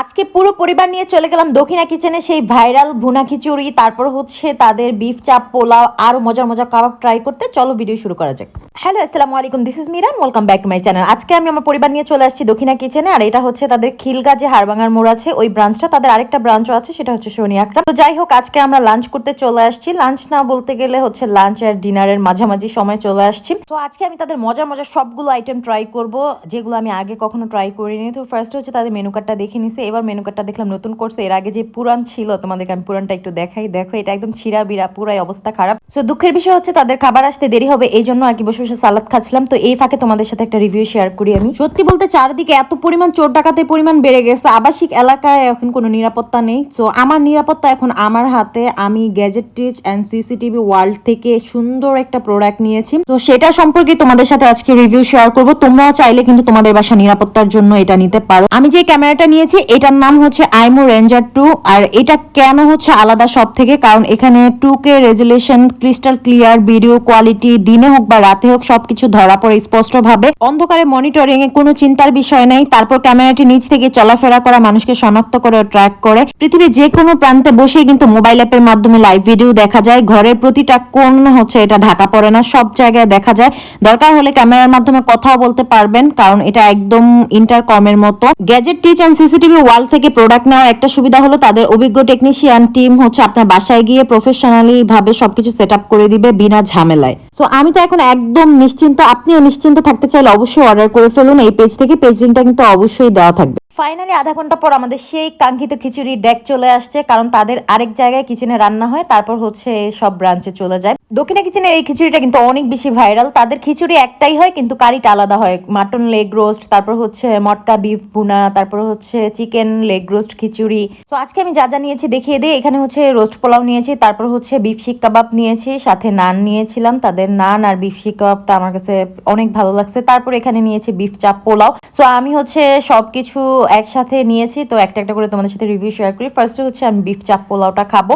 আজকে পুরো পরিবার নিয়ে চলে গেলাম দক্ষিণা কিচেনে। সেই ভাইরাল ভুনা খিচুড়ি, তারপর হচ্ছে তাদের বিফ চাপ, পোলাও আরও মজার মজার কাবাব ট্রাই করতে। চলো ভিডিও শুরু করা যাক। হ্যালো, আসসালামু আলাইকুম this is Miran welcome back to my channel আজকে আমি আমার পরিবার নিয়ে চলে আসছি দক্ষিণা কিচেনে আর এটা হচ্ছে তাদের খিলগা যে হারবাঙ্গার মোড় আছে, ওই ব্রাঞ্চটা তাদের আরেকটা ব্রাঞ্চও আছে, সেটা হচ্ছে শনি আকরাম। তো যাই হোক, আজকে আমরা লাঞ্চ করতে চলে আসছি। লাঞ্চ না বলতে গেলে হচ্ছে লাঞ্চ আর ডিনারের মাঝামাঝি সময় চলে আসছি। তো আজকে আমি তাদের মজার মজার সবগুলো আইটেম ট্রাই করব, যেগুলো আমি আগে কখনো ট্রাই করিনি। তো ফার্স্ট হচ্ছে তাদের মেনু কার্ডটা দেখে নিছে। এবার মেনু কার্ডটা দেখলাম নতুন করছে। এর আগে যে পুরান ছিল, তোমাদেরকে আমি পুরানটা একটু দেখাই। দেখো, এটা একদম ছিঁড়া বিড়া পুরাই অবস্থা খারাপ। তো দুঃখের বিষয় হচ্ছে তাদের খাবার আসতে দেরি হবে, এই জন্য আর কি বসে বসে সালাদ খাচ্ছিলাম। তো এই ফাঁকে তোমাদের সাথে একটা রিভিউ শেয়ার করি আমি। সত্যি বলতে চারদিকে এত পরিমাণ চোর ডাকাতের পরিমাণ বেড়ে গেছে। আবাসিক এলাকায় এখন কোনো নিরাপত্তা নেই। তো আমার নিরাপত্তা এখন আমার হাতে। আমি gadget teach and CCTV world থেকে সুন্দর একটা প্রোডাক্ট নিয়েছি। তো সেটা সম্পর্কে তোমাদের সাথে আজকে রিভিউ শেয়ার করব। তোমরাও চাইলে কিন্তু তোমাদের বাসা নিরাপত্তার জন্য এটা নিতে পারো। আমি যে ক্যামেরাটা নিয়েছি, এটার নাম হচ্ছে আইমো রেঞ্জার টু আর এটা কেন হচ্ছে আলাদা সব থেকে কারণ এখানে two K resolution crystal clear video quality দিনে হোক বা রাতে হোক, সবকিছু ধরা পড়ে স্পষ্ট ভাবে অন্ধকারে মনিটরিং এ কোনো চিন্তার বিষয় নেই। তারপর ক্যামেরাটি নিচ থেকে চলাফেরা করা মানুষকে শনাক্ত করে ট্র্যাক করে। পৃথিবীর যে কোনো প্রান্তে বসেই কিন্তু মোবাইল অ্যাপের মাধ্যমে লাইভ ভিডিও দেখা যায়। ঘরের প্রতিটা কোন হচ্ছে এটা ঢাকা পড়ে না, সব জায়গায় দেখা যায়। দরকার হলে ক্যামেরার মাধ্যমে কথাও বলতে পারবেন, কারণ এটা একদম ইন্টারকমের মতো। Gadget teach and CCTV wall থেকে প্রোডাক্ট নেওয়ার একটা সুবিধা হলো তাদের অভিজ্ঞ টেকনিশিয়ান টিম হচ্ছে আপনার বাসায় গিয়ে প্রফেশনালি ভাবে সবকিছু সেট করে দিবে বিনা ঝামেলায়। তো আমি তো এখন একদম নিশ্চিন্ত, আপনিও নিশ্চিন্ত থাকতে চাইলে অবশ্যই অর্ডার করে ফেলুন। এই পেজ থেকে পেজ লিঙ্কটা কিন্তু অবশ্যই দেওয়া থাকবে। ফাইনালি আধা ঘণ্টা পর আমাদের সেই কাঙ্ক্ষিত খিচুড়ি ডেক চলে আসছে, কারণ তাদের আরেক জায়গায় কিচেনে রান্না হয়, তারপর হচ্ছে সব ব্রাঞ্চে চলে যায়। দক্ষিণা কিচেনের এই খিচুড়িটা কিন্তু অনেক বেশি ভাইরাল তাদের খিচুড়ি একটাই হয়, কিন্তু কারিটা আলাদা হয়। মাটন লেগ রোস্ট তারপর হচ্ছে মটকা বিফ বুনা তারপর হচ্ছে চিকেন লেগ রোস্ট খিচুড়ি। তো আজকে আমি যা যা নিয়েছি দেখিয়ে দিই। এখানে হচ্ছে রোস্ট পোলাও নিয়েছি, তারপর হচ্ছে বিফ শিক কাবাব নিয়েছি, সাথে নান নিয়েছিলাম, তাদের নান আর বিফ শিক কাবাবটা আমার কাছে অনেক ভালো লাগছে। তারপর এখানে নিয়েছি বিফ চাপ পোলাও। তো আমি হচ্ছে সবকিছু একসাথে নিয়েছি। তো একটা একটা করে তোমাদের সাথে রিভিউ শেয়ার করি। ফার্স্টে হচ্ছে আমি বিফ চাপ পোলাওটা খাব।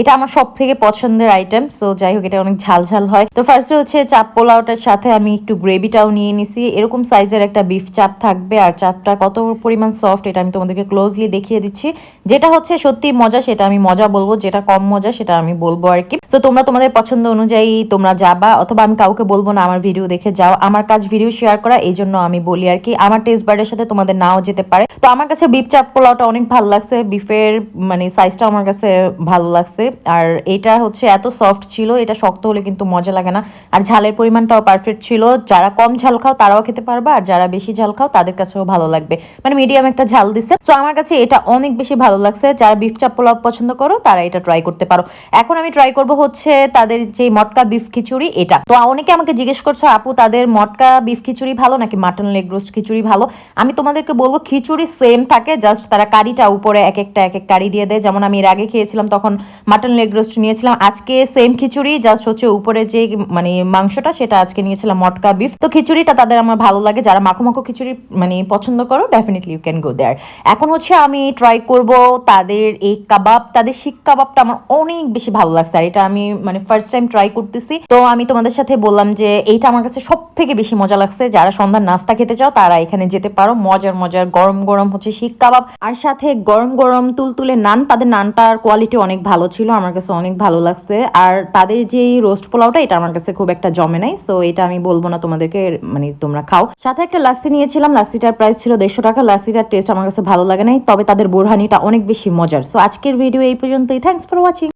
এটা আমার সব থেকে পছন্দের আইটেম সো যাই হোক, এটা অনেক ঝাল ঝাল হয়। তো ফার্স্টে হচ্ছে চাপ পোলাওটার সাথে আমি একটু গ্রেভিটাও নিয়ে নিছি। এরকম সাইজের একটা বিফ চাপ থাকবে। আর চাপটা কত পরিমাণ সফট এটা আমি তোমাদেরকে ক্লোজলি দেখিয়ে দিচ্ছি। যেটা হচ্ছে সত্যি মজা, সেটা আমি মজা বলব। যেটা কম মজা, সেটা আমি বলব আর কি তো তোমরা তোমাদের পছন্দ অনুযায়ী তোমরা যাবা। অথবা আমি কাউকে বলব না আমার ভিডিও দেখে যাও, আমার কাজ ভিডিও শেয়ার করা, এই জন্য আমি বলি আর কি। আমার টেস্ট বার্ডের সাথে তোমাদের নাও যেতে পারে। তো আমার কাছে বিফ চাপ পোলাওটা অনেক ভালো লাগছে। বিফের মানে সাইজটা আমার কাছে ভালো লাগছে। আর এটা হচ্ছে এত সফট ছিল, এটা শক্ত হলে কিন্তু মজা লাগে না। আর ঝালের পরিমাণটাও পারফেক্ট ছিল। যারা কম ঝাল খাও, তারাও খেতে পারবে। আর যারা বেশি ঝাল খাও, তাদের কাছেও ভালো লাগবে। মানে মিডিয়াম একটা ঝাল দিচ্ছে। তো আমার কাছে এটা অনেক বেশি ভালো লাগছে। যারা বিফ চাপ পোলাও পছন্দ করো, তারা এটা ট্রাই করতে পারো। এখন আমি ট্রাই করব হচ্ছে তাদের যে মটকা বিফ খিচুড়ি এটা। তো অনেকে আমাকে জিজ্ঞেস করছ, আপু, তাদের মটকা বিফ খিচুড়ি ভালো নাকি মাটন লেগ রোস্ট খিচুড়ি ভালো? আমি তোমাদেরকে বলব, খিচুড়ি সেম থাকে জাস্ট তারা কারিটা উপরে এক একটা, এক এক কারি দিয়ে দেয়। যেমন আমি এর আগে খেয়েছিলাম, তখন মাটন লেগ রোস্ট নিয়েছিলাম। আজকে সেম খিচুড়ি জাস্ট হচ্ছে উপরে যে মানে মাংসটা, সেটা আজকে নিয়েছিলাম মটকা বিফ। তো খিচুড়িটা তাদের আমার ভালো লাগে। যারা মাখো মাখো খিচুড়ি মানে পছন্দ করো definitely you can go there এখন হচ্ছে আমি ট্রাই করব তাদের এই কাবাব তাদের শিক কাবাবটা আমার অনেক বেশি ভালো লাগছে, আর এটা আমি মানে ফার্স্ট টাইম ট্রাই করতেছি। তো আমি তোমাদের সাথে বললাম যে এইটা আমার কাছে সব থেকে বেশি মজা লাগছে। যারা সন্ধ্যার নাস্তা খেতে চাও, তারা এখানে যেতে পারো। মজার মজার, গরম গরম হচ্ছে শিক কাবাব। আর সাথে গরম গরম তুলতুলে নান, তাদের নানটার কোয়ালিটি অনেক ভালো ছিল, আমার কাছে অনেক ভালো লাগছে। আর তাদের যে রোস্ট পোলাওটা, এটা আমার কাছে খুব একটা জমে নাই সো এটা আমি বলব না তোমাদেরকে মানে তোমরা খাও। সাথে একটা লাসি নিয়েছিলাম, লাসিটার প্রাইস ছিল দেড়শো টাকা, লাসিটার টেস্ট আমার কাছে ভালো লাগে নাই, তবে তাদের বোরহানিটা অনেক বেশি মজার। সো আজকের ভিডিও এই পর্যন্তই থ্যাংকস ফর ওয়াচিং